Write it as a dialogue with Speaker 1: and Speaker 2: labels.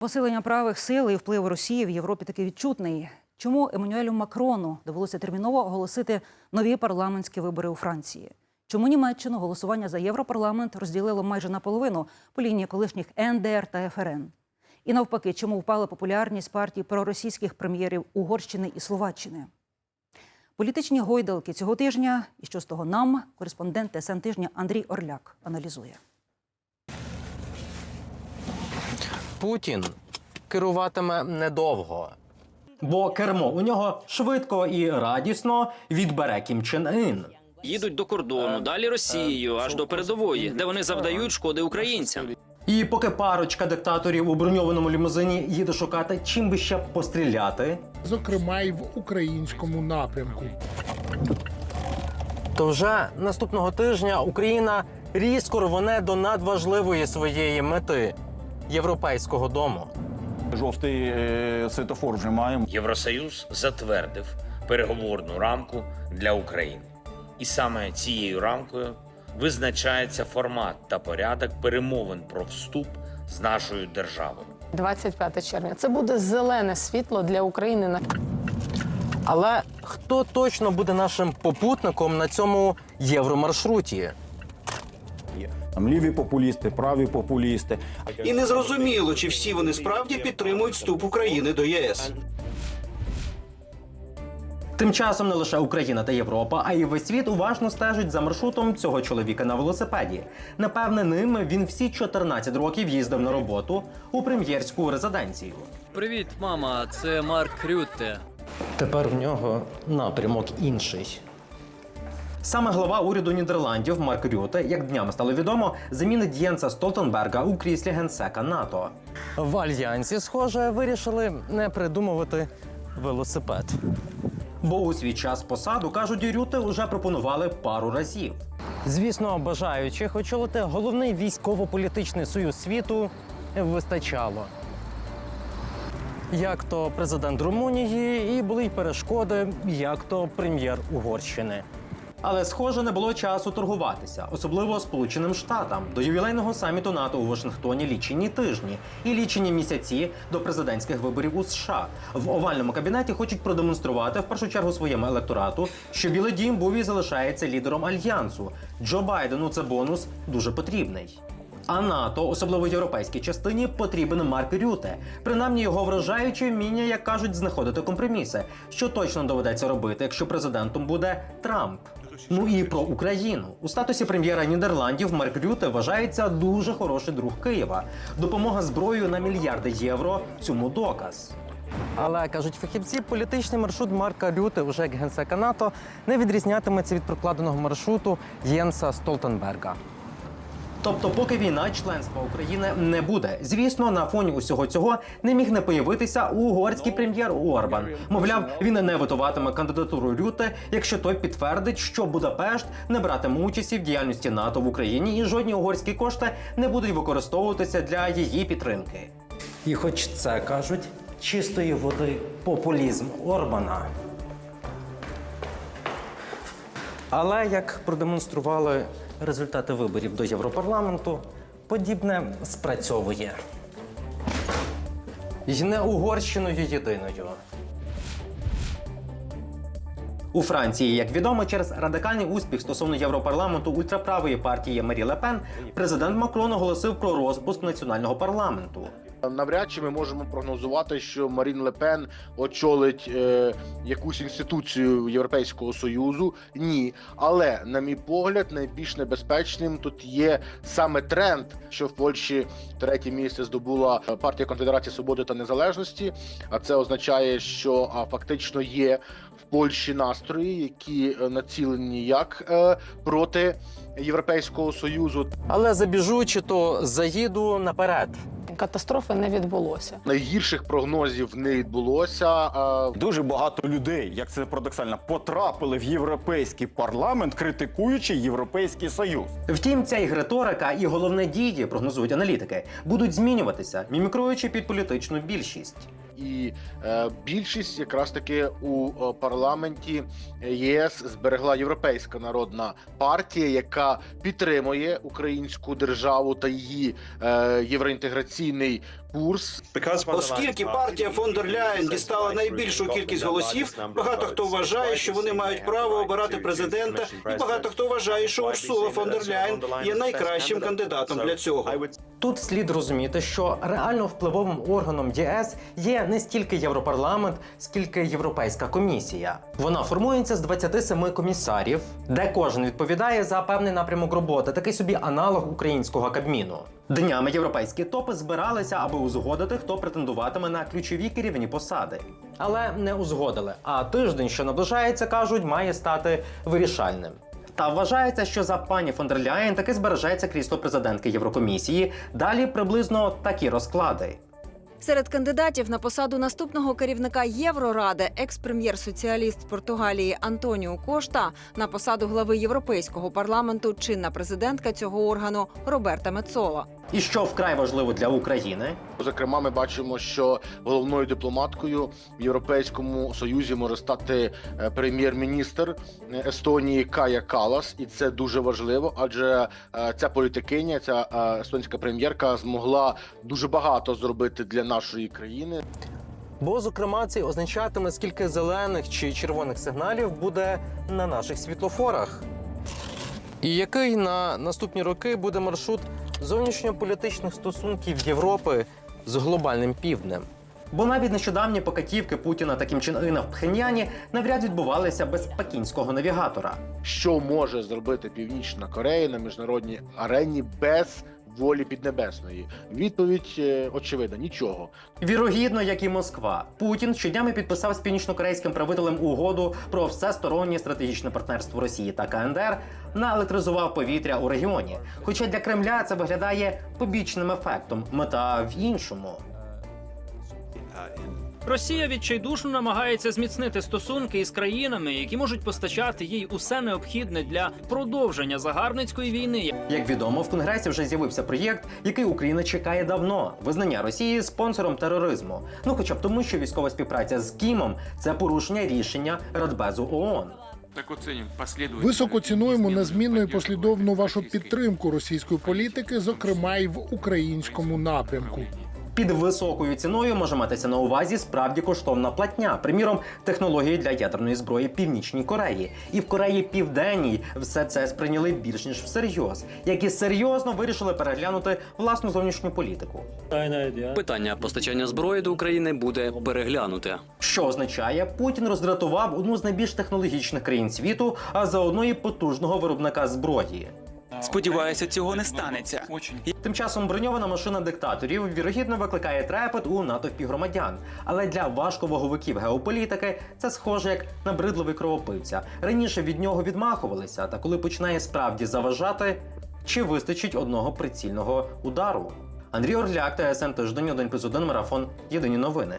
Speaker 1: Посилення правих сил і вплив Росії в Європі таки відчутний. Чому Еммануелю Макрону довелося терміново оголосити нові парламентські вибори у Франції? Чому Німеччину голосування за Європарламент розділило майже наполовину по лінії колишніх НДР та ФРН? І навпаки, чому впала популярність партій проросійських прем'єрів Угорщини і Словаччини? Політичні гойдалки цього тижня, і що з того нам, кореспондент ТСН тижня Андрій Орляк аналізує.
Speaker 2: Путін керуватиме недовго.
Speaker 3: Бо кермо у нього швидко і радісно відбере Кім Чен Ін.
Speaker 4: Їдуть до кордону, далі Росією, аж до передової, де вони завдають шкоди українцям.
Speaker 3: І поки парочка диктаторів у броньованому лімузині їде шукати, чим би ще постріляти,
Speaker 5: зокрема й в українському напрямку.
Speaker 2: То вже наступного тижня Україна різко рвоне до надважливої своєї мети європейського дому.
Speaker 6: Жовтий е, світофор вже маємо.
Speaker 7: Євросоюз затвердив переговорну рамку для України. І саме цією рамкою визначається формат та порядок перемовин про вступ з нашою державою.
Speaker 8: 25 червня. Це буде зелене світло для України на
Speaker 2: Але хто точно буде нашим попутником на цьому євромаршруті?
Speaker 6: Там ліві популісти, праві популісти.
Speaker 9: І не зрозуміло, чи всі вони справді підтримують вступ України до ЄС.
Speaker 3: Тим часом не лише Україна та Європа, а й весь світ уважно стежить за маршрутом цього чоловіка на велосипеді. Напевне, ним він всі 14 років їздив на роботу у прем'єрську резиденцію.
Speaker 10: Привіт, мама. Це Марк Рютте.
Speaker 2: Тепер в нього напрямок інший.
Speaker 3: Саме глава уряду Нідерландів Марк Рюте, як днями стало відомо, замінить Єнса Столтенберга у кріслі генсека НАТО.
Speaker 2: В альянсі, схоже, вирішили не придумувати велосипед.
Speaker 3: Бо у свій час посаду кажуть, Рюте вже пропонували пару разів.
Speaker 2: Звісно, бажаючих очолити головний військово-політичний союз світу вистачало. Як то президент Румунії, і були й перешкоди, як то прем'єр Угорщини.
Speaker 3: Але, схоже, не було часу торгуватися, особливо Сполученим Штатам. До ювілейного саміту НАТО у Вашингтоні лічені тижні і лічені місяці до президентських виборів у США. В овальному кабінеті хочуть продемонструвати в першу чергу своєму електорату, що Білий Дім був і залишається лідером альянсу. Джо Байдену це бонус дуже потрібний. А НАТО, особливо європейській частині, потрібен Марк Рюте. Принаймні його вражаюче вміння, як кажуть, знаходити компроміси, що точно доведеться робити, якщо президентом буде Трамп. Ну і про Україну у статусі прем'єра Нідерландів Марк Рюте вважається дуже хороший друг Києва. Допомога зброєю на мільярди євро цьому доказ.
Speaker 2: Але кажуть фахівці, політичний маршрут Марка Рюте, уже як генсека НАТО, не відрізнятиметься від прокладеного маршруту Єнса Столтенберга.
Speaker 3: Тобто, поки війна, членства України не буде. Звісно, на фоні усього цього не міг не появитися угорський прем'єр Орбан. Мовляв, він не витуватиме кандидатуру Рюте, якщо той підтвердить, що Будапешт не братиме участі в діяльності НАТО в Україні, і жодні угорські кошти не будуть використовуватися для її підтримки. І хоч це кажуть, чистої води популізм Орбана. Але як продемонстрували результати виборів до Європарламенту, подібне спрацьовує. І не Угорщиною єдиною. У Франції, як відомо, через радикальний успіх стосовно Європарламенту ультраправої партії Марі Лепен, президент Макрон оголосив про розпуск національного парламенту.
Speaker 11: Навряд чи ми можемо прогнозувати, що Марін Лепен очолить е, якусь інституцію Європейського союзу. Ні, але на мій погляд, найбільш небезпечним тут є саме тренд, що в Польщі третє місце здобула партія Конфедерації Свободи та Незалежності. А це означає, що а, фактично є в Польщі настрої, які е, націлені як е, проти Європейського союзу,
Speaker 2: Але забіжу чи то заїду наперед.
Speaker 8: Катастрофи не відбулося.
Speaker 11: найгірших прогнозів не відбулося. А
Speaker 6: Дуже багато людей, як це парадоксально, потрапили в європейський парламент, критикуючи європейський союз.
Speaker 3: Втім, ця і риторика, і головне дії, прогнозують аналітики, будуть змінюватися, мімікруючи під політичну більшість.
Speaker 11: І е, більшість якраз таки у е, парламенті ЄС зберегла Європейська народна партія, яка підтримує українську державу та її е, євроінтеграційний курс.
Speaker 9: Оскільки партія фон дер Ляєн дістала найбільшу кількість голосів, багато хто вважає, що вони мають право обирати президента, і багато хто вважає, що Урсула фон дер Ляєн є найкращим кандидатом для цього.
Speaker 3: Тут слід розуміти, що реально впливовим органом ЄС є не стільки Європарламент, скільки Європейська комісія. Вона формується з 27 комісарів, де кожен відповідає за певний напрямок роботи, такий собі аналог українського кабміну. Днями європейські топи збиралися, аби узгодити, хто претендуватиме на ключові керівні посади. Але не узгодили. А тиждень, що наближається, кажуть, має стати вирішальним. Та вважається, що за пані фон дер Ляєн таки збережеться крісло президентки Єврокомісії. Далі приблизно такі розклади.
Speaker 12: Серед кандидатів на посаду наступного керівника Євроради екс-прем'єр-соціаліст Португалії Антоніо Кошта на посаду глави Європейського парламенту чинна президентка цього органу Роберта Мецола.
Speaker 3: І що вкрай важливо для України,
Speaker 11: Зокрема, ми бачимо, що головною дипломаткою в Європейському Союзі може стати е, прем'єр-міністр е, Естонії Кая Калас, і це дуже важливо, адже е, ця політикиня, ця естонська прем'єрка, змогла дуже багато зробити для нашої країни.
Speaker 2: Бо, зокрема, це означатиме, скільки зелених чи червоних сигналів буде на наших світлофорах. І який на наступні роки буде маршрут зовнішньополітичних стосунків Європи з глобальним півднем?
Speaker 3: бо навіть нещодавні покатівки Путіна та Кім Чен Ына в Пхеньяні навряд відбувалися без пекінського навігатора.
Speaker 11: Що може зробити Північна Корея на міжнародній арені без волі піднебесної? Відповідь е, очевидна: нічого.
Speaker 3: Вірогідно, як і Москва, Путін щоднями підписав з північнокорейським правителем угоду про всестороннє стратегічне партнерство Росії та КНДР, наелектризував повітря у регіоні. Хоча для Кремля це виглядає побічним ефектом, мета в іншому.
Speaker 4: Росія відчайдушно намагається зміцнити стосунки із країнами, які можуть постачати їй усе необхідне для продовження загарбницької війни.
Speaker 3: Як відомо, в Конгресі вже з'явився проєкт, який Україна чекає давно: визнання Росії спонсором тероризму. Ну, хоча б тому, що військова співпраця з Кімом це порушення рішення Радбезу ООН.
Speaker 5: Високо цінуємо незмінну і послідовну вашу підтримку російської політики, зокрема й в українському напрямку.
Speaker 3: Під високою ціною може матися на увазі справді коштовна платня, приміром, технології для ядерної зброї Північній Кореї. І в Кореї Південній все це сприйняли більш ніж всерйоз, які серйозно вирішили переглянути власну зовнішню політику.
Speaker 10: Питання постачання зброї до України буде переглянуте.
Speaker 3: Що означає, Путін роздратував одну з найбільш технологічних країн світу, а заодно і потужного виробника зброї.
Speaker 10: Сподіваюся, цього не станеться.
Speaker 3: Тим часом броньована машина диктаторів вірогідно викликає трепет у натовпі громадян. Але для важковаговиків геополітики це схоже як набридливий кровопивця. Раніше від нього відмахувалися, та коли починає справді заважати, чи вистачить одного прицільного удару. Андрій Орляк, ТСН Тиждень, 1 плюс 1, марафон. Єдині новини.